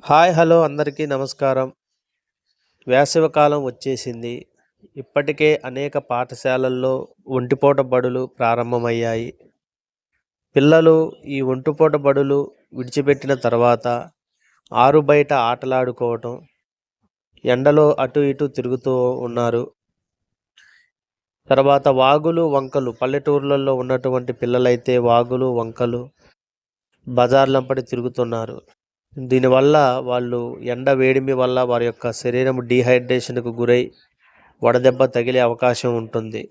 Hi hello అందరికీ నమస్కారం. వేసవికాలం వచ్చేసింది. ఇప్పటికే అనేక పాఠశాలల్లో ఒంటిపూట బడులు ప్రారంభమయ్యాయి. పిల్లలు ఈ ఒంటిపూట బడులు విడిచిపెట్టిన తర్వాత ఆరు బయట ఆటలాడుకోవటం ఎండలో అటు ఇటు తిరుగుతూ ఉన్నారు. తర్వాత వాగులు వంకలు పల్లెటూర్లలో ఉన్నటువంటి పిల్లలైతే వాగులు వంకలు బజార్లంపటి తిరుగుతున్నారు. దీనివల్ల వాళ్ళు ఎండ వేడిమి వల్ల వారి యొక్క శరీరం డీహైడ్రేషన్కు గురై వడదెబ్బ తగిలే అవకాశం ఉంటుంది.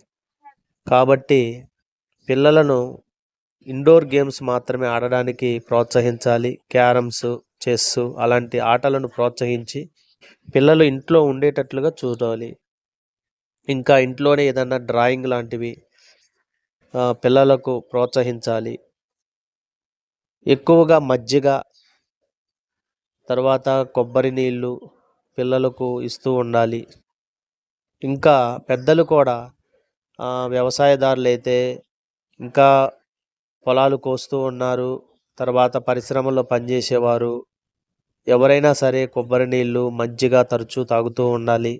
కాబట్టి పిల్లలను ఇండోర్ గేమ్స్ మాత్రమే ఆడడానికి ప్రోత్సహించాలి. క్యారమ్స్ చెస్ అలాంటి ఆటలను ప్రోత్సహించి పిల్లలు ఇంట్లో ఉండేటట్లుగా చూడాలి. ఇంకా ఇంట్లోనే ఏదన్నా డ్రాయింగ్ లాంటివి పిల్లలకు ప్రోత్సహించాలి. ఎక్కువగా మజ్జిగ తర్వాత కొబ్బరి నీళ్ళు పిల్లలకు ఇస్తూ ఉండాలి. ఇంకా పెద్దలు కూడా వ్యవసాయదారులు అయితే ఇంకా పొలాలు కోస్తూ ఉన్నారు. తర్వాత పరిశ్రమల్లో పనిచేసేవారు. ఎవరైనా సరే కొబ్బరి నీళ్ళు మజ్జిగ తరచూ తాగుతూ ఉండాలి.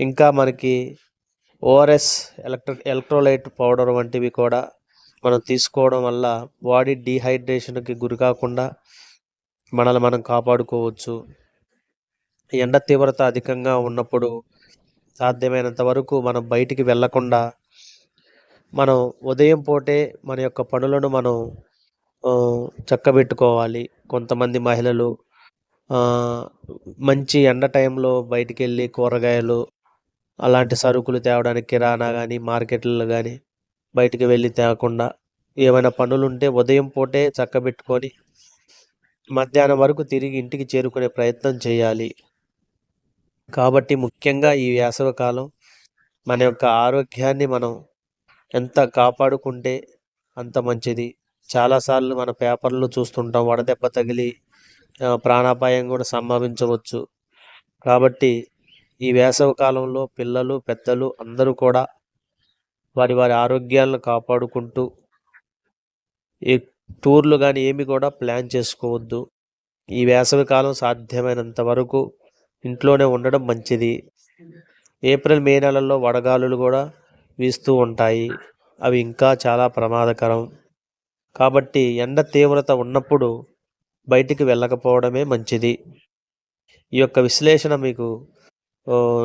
ఇంకా మనకి ఓఆర్ఎస్ ఎలక్ట్ర ఎలక్ట్రోలైట్ పౌడర్ వంటివి కూడా మనం తీసుకోవడం వల్ల బాడీ డీహైడ్రేషన్కి గురి కాకుండా మనల్ని మనం కాపాడుకోవచ్చు. ఎండ తీవ్రత అధికంగా ఉన్నప్పుడు సాధ్యమైనంత వరకు మనం బయటికి వెళ్ళకుండా మనం ఉదయం పూటే మన యొక్క పనులను మనం చక్కబెట్టుకోవాలి. కొంతమంది మహిళలు మంచి ఎండ టైంలో బయటికి వెళ్ళి కూరగాయలు అలాంటి సరుకులు తేవడానికి కిరాణా కానీ మార్కెట్లలో కానీ బయటికి వెళ్ళి తేకుండా ఏమైనా పనులు ఉంటే ఉదయం పూటే చక్కబెట్టుకొని మధ్యాహ్నం వరకు తిరిగి ఇంటికి చేరుకునే ప్రయత్నం చేయాలి. కాబట్టి ముఖ్యంగా ఈ వేసవికాలం మన యొక్క ఆరోగ్యాన్ని మనం ఎంత కాపాడుకుంటే అంత మంచిది. చాలాసార్లు మన పేపర్లు చూస్తుంటాం వడదెబ్బ తగిలి ప్రాణాపాయం కూడా సంభవించవచ్చు. కాబట్టి ఈ వేసవి కాలంలో పిల్లలు పెద్దలు అందరూ కూడా వారి వారి ఆరోగ్యాలను కాపాడుకుంటూ టూర్లు కానీ ఏమి కూడా ప్లాన్ చేసుకోవద్దు. ఈ వేసవి కాలం సాధ్యమైనంత వరకు ఇంట్లోనే ఉండడం మంచిది. ఏప్రిల్ మే నెలల్లో వడగాలులు కూడా వీస్తూ ఉంటాయి. అవి ఇంకా చాలా ప్రమాదకరం. కాబట్టి ఎండ తీవ్రత ఉన్నప్పుడు బయటికి వెళ్ళకపోవడమే మంచిది. ఈ యొక్క విశ్లేషణ మీకు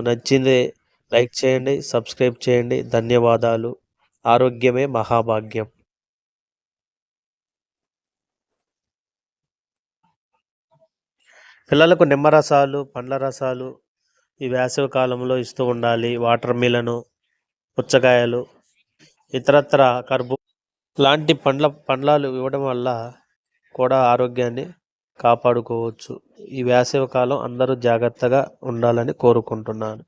నచ్చింది లైక్ చేయండి సబ్స్క్రైబ్ చేయండి. ధన్యవాదాలు. ఆరోగ్యమే మహాభాగ్యం. పిల్లలకు నిమ్మరసాలు పండ్ల రసాలు ఈ వేసవి కాలంలో ఇస్తూ ఉండాలి. వాటర్ మిలను పుచ్చకాయలు ఇతరత్ర కర్బూ లాంటి పండ్ల పండ్లాలు ఇవ్వడం వల్ల కూడా ఆరోగ్యాన్ని కాపాడుకోవచ్చు. ఈ వేసవి కాలం అందరూ జాగ్రత్తగా ఉండాలని కోరుకుంటున్నాను.